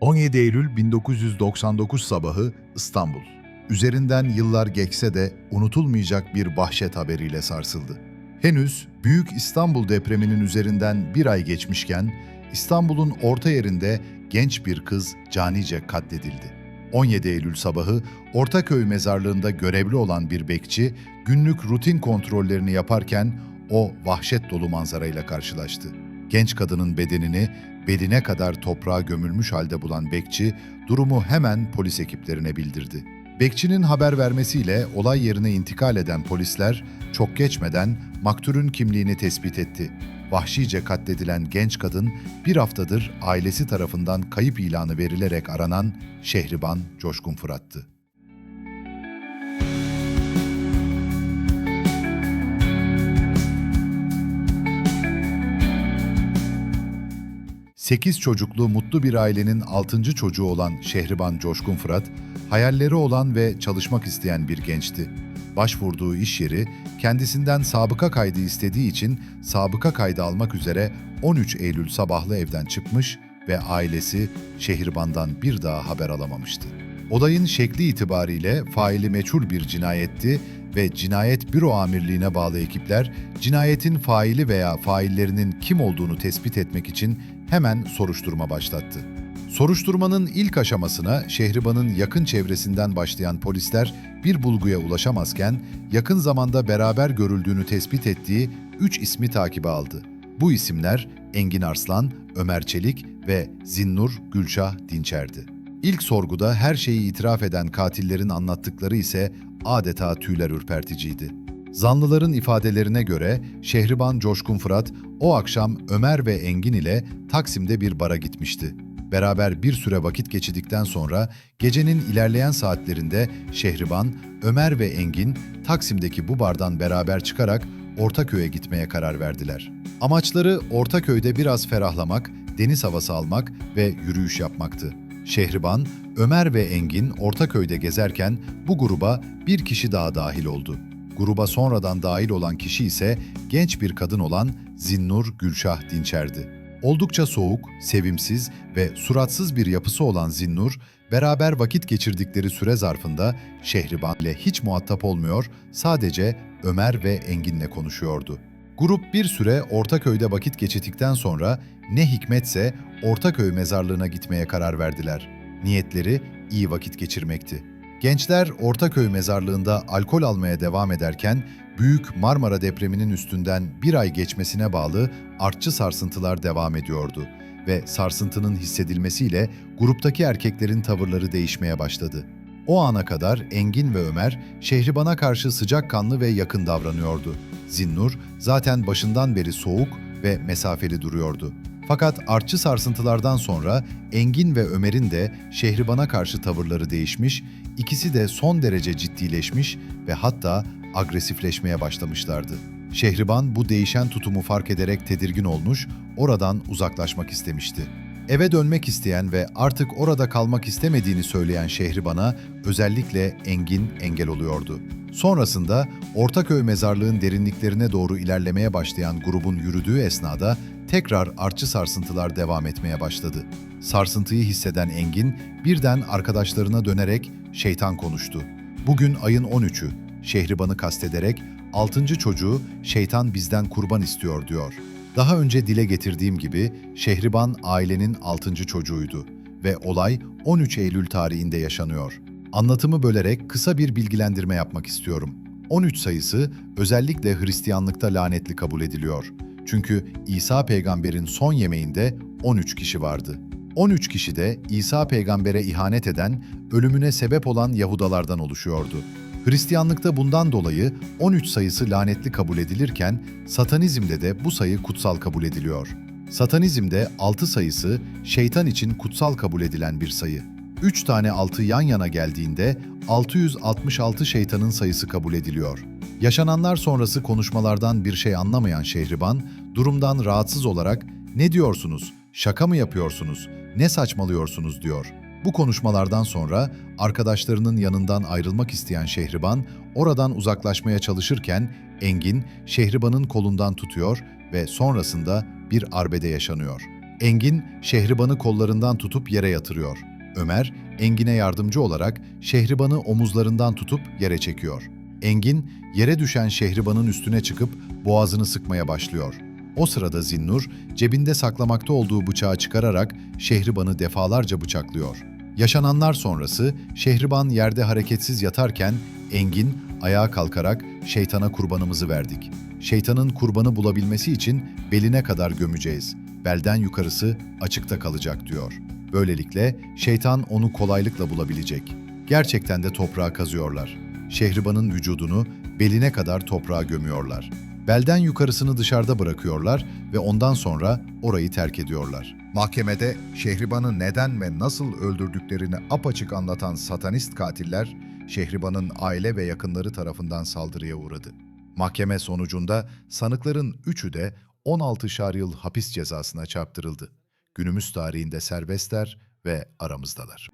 ...17 Eylül 1999 sabahı İstanbul. Üzerinden yıllar geçse de unutulmayacak bir vahşet haberiyle sarsıldı. Henüz Büyük İstanbul depreminin üzerinden bir ay geçmişken İstanbul'un orta yerinde genç bir kız canice katledildi. 17 Eylül sabahı Ortaköy mezarlığında görevli olan bir bekçi günlük rutin kontrollerini yaparken o vahşet dolu manzarayla karşılaştı. Genç kadının bedenini beline kadar toprağa gömülmüş halde bulan bekçi durumu hemen polis ekiplerine bildirdi. Bekçinin haber vermesiyle olay yerine intikal eden polisler çok geçmeden maktulün kimliğini tespit etti. Vahşice katledilen genç kadın bir haftadır ailesi tarafından kayıp ilanı verilerek aranan Şehriban Coşkun Fırat'tı. Sekiz çocuklu mutlu bir ailenin altıncı çocuğu olan Şehriban Coşkun Fırat, hayalleri olan ve çalışmak isteyen bir gençti. Başvurduğu iş yeri kendisinden sabıka kaydı istediği için sabıka kaydı almak üzere 13 Eylül sabahlı evden çıkmış ve ailesi Şehriban'dan bir daha haber alamamıştı. Olayın şekli itibariyle faili meçhul bir cinayetti ve Cinayet Büro Amirliğine bağlı ekipler cinayetin faili veya faillerinin kim olduğunu tespit etmek için hemen soruşturma başlattı. Soruşturmanın ilk aşamasına Şehriban'ın yakın çevresinden başlayan polisler bir bulguya ulaşamazken yakın zamanda beraber görüldüğünü tespit ettiği üç ismi takibe aldı. Bu isimler Engin Arslan, Ömer Çelik ve Zinnur Gülşah Dinçer'di. İlk sorguda her şeyi itiraf eden katillerin anlattıkları ise adeta tüyler ürperticiydi. Zanlıların ifadelerine göre Şehriban Coşkun Fırat o akşam Ömer ve Engin ile Taksim'de bir bara gitmişti. Beraber bir süre vakit geçirdikten sonra gecenin ilerleyen saatlerinde Şehriban, Ömer ve Engin Taksim'deki bu bardan beraber çıkarak Ortaköy'e gitmeye karar verdiler. Amaçları Ortaköy'de biraz ferahlamak, deniz havası almak ve yürüyüş yapmaktı. Şehriban, Ömer ve Engin Ortaköy'de gezerken bu gruba bir kişi daha dahil oldu. Gruba sonradan dahil olan kişi ise genç bir kadın olan Zinnur Gülşah Dinçer'di. Oldukça soğuk, sevimsiz ve suratsız bir yapısı olan Zinnur, beraber vakit geçirdikleri süre zarfında Şehriban ile hiç muhatap olmuyor, sadece Ömer ve Engin'le konuşuyordu. Grup bir süre Ortaköy'de vakit geçirdikten sonra ne hikmetse Ortaköy mezarlığına gitmeye karar verdiler. Niyetleri iyi vakit geçirmekti. Gençler Ortaköy mezarlığında alkol almaya devam ederken Büyük Marmara depreminin üstünden bir ay geçmesine bağlı artçı sarsıntılar devam ediyordu ve sarsıntının hissedilmesiyle gruptaki erkeklerin tavırları değişmeye başladı. O ana kadar Engin ve Ömer Şehriban'a karşı sıcakkanlı ve yakın davranıyordu. Zinnur zaten başından beri soğuk ve mesafeli duruyordu. Fakat artçı sarsıntılardan sonra Engin ve Ömer'in de Şehriban'a karşı tavırları değişmiş, ikisi de son derece ciddileşmiş ve hatta agresifleşmeye başlamışlardı. Şehriban bu değişen tutumu fark ederek tedirgin olmuş, oradan uzaklaşmak istemişti. Eve dönmek isteyen ve artık orada kalmak istemediğini söyleyen Şehriban'a özellikle Engin engel oluyordu. Sonrasında Ortaköy mezarlığın derinliklerine doğru ilerlemeye başlayan grubun yürüdüğü esnada tekrar artçı sarsıntılar devam etmeye başladı. Sarsıntıyı hisseden Engin birden arkadaşlarına dönerek şeytan konuştu. Bugün ayın 13'ü. Şehriban'ı kastederek 6. çocuğu şeytan bizden kurban istiyor diyor. Daha önce dile getirdiğim gibi Şehriban ailenin 6. çocuğuydu ve olay 13 Eylül tarihinde yaşanıyor. Anlatımı bölerek kısa bir bilgilendirme yapmak istiyorum. 13 sayısı özellikle Hristiyanlıkta lanetli kabul ediliyor. Çünkü İsa peygamberin son yemeğinde 13 kişi vardı. 13 kişi de İsa peygambere ihanet eden, ölümüne sebep olan Yahudalardan oluşuyordu. Hristiyanlıkta bundan dolayı 13 sayısı lanetli kabul edilirken Satanizmde de bu sayı kutsal kabul ediliyor. Satanizmde 6 sayısı şeytan için kutsal kabul edilen bir sayı. 3 tane 6 yan yana geldiğinde 666 şeytanın sayısı kabul ediliyor. Yaşananlar sonrası konuşmalardan bir şey anlamayan Şehriban, durumdan rahatsız olarak "Ne diyorsunuz? Şaka mı yapıyorsunuz? Ne saçmalıyorsunuz?" diyor. Bu konuşmalardan sonra arkadaşlarının yanından ayrılmak isteyen Şehriban oradan uzaklaşmaya çalışırken Engin Şehriban'ın kolundan tutuyor ve sonrasında bir arbede yaşanıyor. Engin Şehriban'ı kollarından tutup yere yatırıyor. Ömer Engin'e yardımcı olarak Şehriban'ı omuzlarından tutup yere çekiyor. Engin yere düşen Şehriban'ın üstüne çıkıp boğazını sıkmaya başlıyor. O sırada Zinnur cebinde saklamakta olduğu bıçağı çıkararak Şehriban'ı defalarca bıçaklıyor. Yaşananlar sonrası Şehriban yerde hareketsiz yatarken Engin ayağa kalkarak şeytana kurbanımızı verdik. Şeytanın kurbanı bulabilmesi için beline kadar gömeceğiz. Belden yukarısı açıkta kalacak diyor. Böylelikle şeytan onu kolaylıkla bulabilecek. Gerçekten de toprağa kazıyorlar. Şehriban'ın vücudunu beline kadar toprağa gömüyorlar. Belden yukarısını dışarıda bırakıyorlar ve ondan sonra orayı terk ediyorlar. Mahkemede Şehriban'ı neden ve nasıl öldürdüklerini apaçık anlatan satanist katiller, Şehriban'ın aile ve yakınları tarafından saldırıya uğradı. Mahkeme sonucunda sanıkların üçü de 16'şar yıl hapis cezasına çarptırıldı. Günümüz tarihinde serbestler ve aramızdalar.